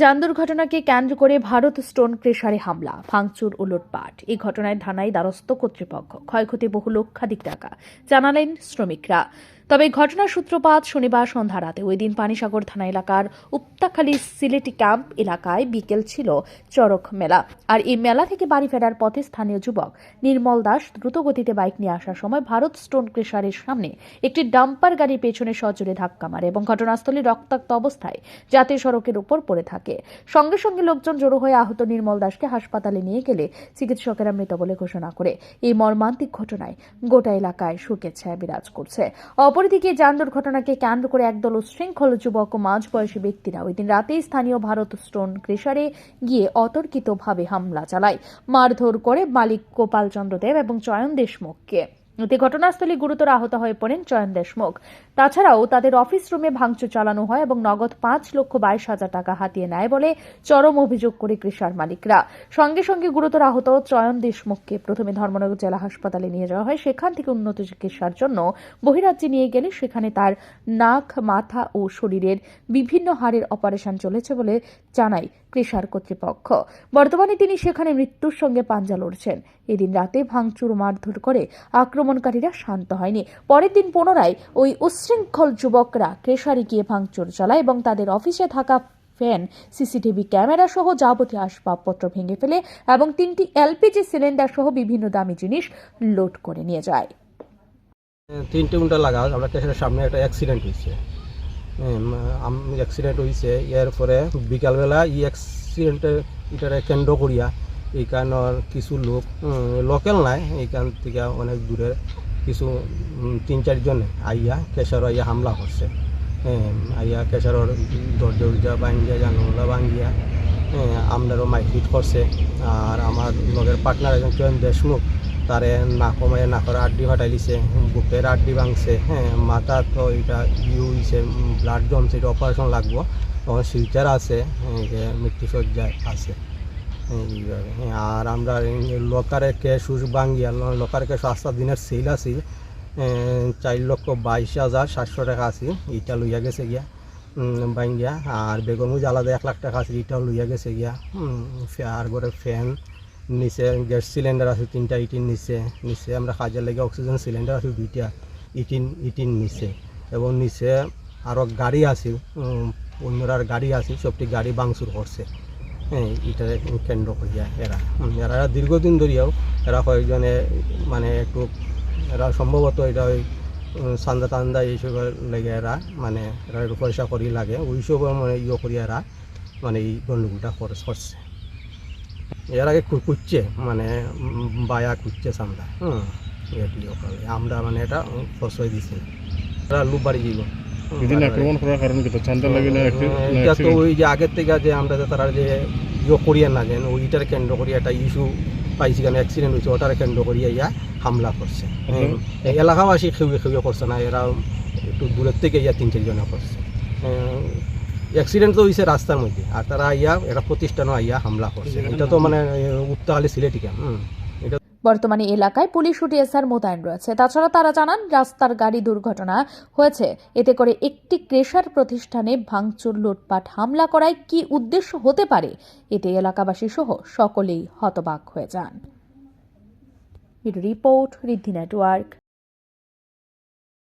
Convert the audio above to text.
যান দুর্ঘটনাকে কেন্দ্র করে ভারত স্টোন ক্রেশারে হামলা, ভাঙচুর ও লুটপাট। এই ঘটনায় থানায় দ্বারস্থ কর্তৃপক্ষ। ক্ষয়ক্ষতি বহু লক্ষাধিক টাকা, জানালেন শ্রমিকরা। তবে ঘটনার সূত্রপাত শনিবার সন্ধ্যা রাতে ওই দিন পানিসাগর থানা এলাকার উপতাখালী সিলেটি ক্যাম্প এলাকায় বিকেল ছিল চরক মেলা। আর এই মেলা থেকে বাড়ি ফেরার পথে স্থানীয় যুবক নির্মল দাস দ্রুত গতিতে বাইক নিয়ে আসার সময় ভারত স্টোন ক্রেশারের সামনে একটি ডাম্পার গাড়ির পেছনে সজোরে ধাক্কা মারে এবং ঘটনাস্থলে রক্তাক্ত অবস্থায় জাতীয় সড়কের উপর পড়ে থাকে। সঙ্গে সঙ্গে লোকজন জড়ো হয়ে আহত নির্মল দাসকে হাসপাতালে নিয়ে গেলে চিকিৎসকেরা মৃত বলে ঘোষণা করে। এই মর্মান্তিক ঘটনায় গোটা এলাকায় শোকের ছায়া বিরাজ করছে। অপরদিকে যান দুর্ঘটনাকে কেন্দ্র করে একদল উচ্ছৃঙ্খল যুবক ও মাঝবয়সী ব্যক্তিরা ওই দিন রাতেই স্থানীয় ভারত স্টোন ক্রেশারে গিয়ে অতর্কিতভাবে হামলা চালায়। মারধর করে মালিক গোপাল চন্দ্র দেব এবং চয়ন দেশমুখকে। এতে ঘটনাস্থলে গুরুতর আহত হয়ে পড়েন চয়ন দেশমুখ। তাছাড়াও তাদের অফিস রুমে ভাঙচুর চালানো হয় এবং নগদ পাঁচ লক্ষ বাইশ হাজার টাকা হাতিয়ে নেয় বলে চরম অভিযোগ করে কৃষার মালিকরা। সঙ্গে সঙ্গে গুরুতর আহত চয়ন দেশমুখকে প্রথমে ধর্মনগর জেলা হাসপাতালে নিয়ে যাওয়া হয়। সেখান থেকে উন্নত চিকিৎসার জন্য বহিরাজ্যে নিয়ে গেলে সেখানে তার নাক, মাথা ও শরীরের বিভিন্ন হাড়ের অপারেশন চলেছে বলে জানায় কৃষার কর্তৃপক্ষ। বর্তমানে তিনি সেখানে মৃত্যুর সঙ্গে পাঞ্জা লড়ছেন। এদিন রাতে ভাঙচুর মারধর করে আক্রমণকারীরা শান্ত হয়নি। পরের দিন পুনরায় ওই উচ্ছৃঙ্খল যুবকরা ক্রেশারি গিয়ে ভাঙচুর চালায় এবং তাদের অফিসে থাকা ফ্যান, সিসিটিভি ক্যামেরা সহ যাবতীয় আসবাবপত্র ভেঙে ফেলে এবং তিনটি এলপিজি সিলিন্ডার সহ বিভিন্ন দামি জিনিস লোড করে নিয়ে যায়। তিনটে উল্টা লাগা, আমরা স্টেশনের সামনে একটা অ্যাক্সিডেন্ট হয়েছে। অ্যাক্সিডেন্ট হয়েছে এর পরে বিকালবেলা ই অ্যাক্সিডেন্টের এটারে কেন্দ্র করিয়া এইখানের কিছু লোক লোকাল নাই, এইখান থেকে অনেক দূরে কিছু তিন চারজন আইয়া কেশর আইয়া হামলা করছে। হ্যাঁ আইয়া কেশরের দরজা উর্জা ভাঙ্গিয়া, জানলা ভাঙ্গিয়া আমরারও মাইফিট করছে। আর আমার লগের পার্টনার একজন চয়ন দেশমুখ, তারে নাক মায়ে নাকের আড্ডি ফাটাই দিছে, বুকের আড্ডি ভাঙছে। হ্যাঁ মাথা তো এটা ইউ হয়েছে ব্লাড জমছে, এটা অপারেশন লাগবো। তখন শিলচার আছে মৃত্যুসজ্জায় আছে। আর আমরা লকারে ক্যাশ উস ভাঙ্গিয়া লকারে ক্যাশ আস্তা দিনের সেল আছিল চার লক্ষ বাইশ হাজার সাতশো টাকা আছে এটা লইয়া গেছে গিয়া ভাঙ্গিয়া। আর বেগমুজ আলাদা এক লাখ টাকা আছে এটাও লইয়া গেছে গিয়া আর ঘরে ফ্যান নিচে গ্যাস সিলিন্ডার আছে তিনটা ইটিন নিচে নিচে আমরা কাজের লেগে অক্সিজেন সিলিন্ডার আছে দুইটা ইটিন ইটিন নিচে। এবং নিচে আরও গাড়ি উম, অন্যরার গাড়ি আছে সবটি গাড়ি বাংসুর করছে। হ্যাঁ এটা কেন্দ্র করিয়া এরা। উম, এরা দীর্ঘদিন ধরিয়াও এরা কয়েকজনে মানে একটু এরা সম্ভবত এটা ওই চান্দা টান্দা এইসবের লেগে এরা মানে এরা একটু পয়সা করি লাগে ওইসব মানে ইয়ে করি এরা মানে এই গণ্ডগোলটা খরচ করছে। এর আগে কুচ্ছে মানে বায়া কুচ্ছে চান্দা হুম এটি আমরা মানে এটা প্রশ্রয় দিছি। এরা লুপ বাড়ি যাইব এদিন আক্রমণ করার কারণ কি তো? লাগে না একটি না এটা তো ওই যে আগের থেকে যে আমরা যে তারা যে ইয়ে করিয়া না যেন ওইটার কেন্দ্র করিয়া একটা ইস্যু পাইছি কেন অ্যাক্সিডেন্ট হয়েছে ওটার কেন্দ্র করিয়া ইয়া হামলা করছে। এই এলাকাবাসী খেয়ে খেয়ে করছে না এরা একটু দূরের থেকে ইয়া তিন চারজনে করছে। অ্যাক্সিডেন্ট তো হয়েছে রাস্তার মধ্যে আর তারা ইয়া এটা প্রতিষ্ঠানও ইয়া হামলা করছে। এটা তো মানে উত্তাহালি সিলেটি ক্যাম্প হুম। বর্তমানে এলাকায় পুলিশ ও টিএসআর মোতায়েন রয়েছে। তাছাড়া তারা জানান, রাস্তার গাড়ি দুর্ঘটনা হয়েছে। এতে করে একটি ক্রেশার প্রতিষ্ঠানে ভাঙচুর, লুটপাট, হামলা করায় কি উদ্দেশ্য হতে পারে, এতে এলাকাবাসী সহ সকলেই হতবাক হয়ে যান। Report, Riddhi network.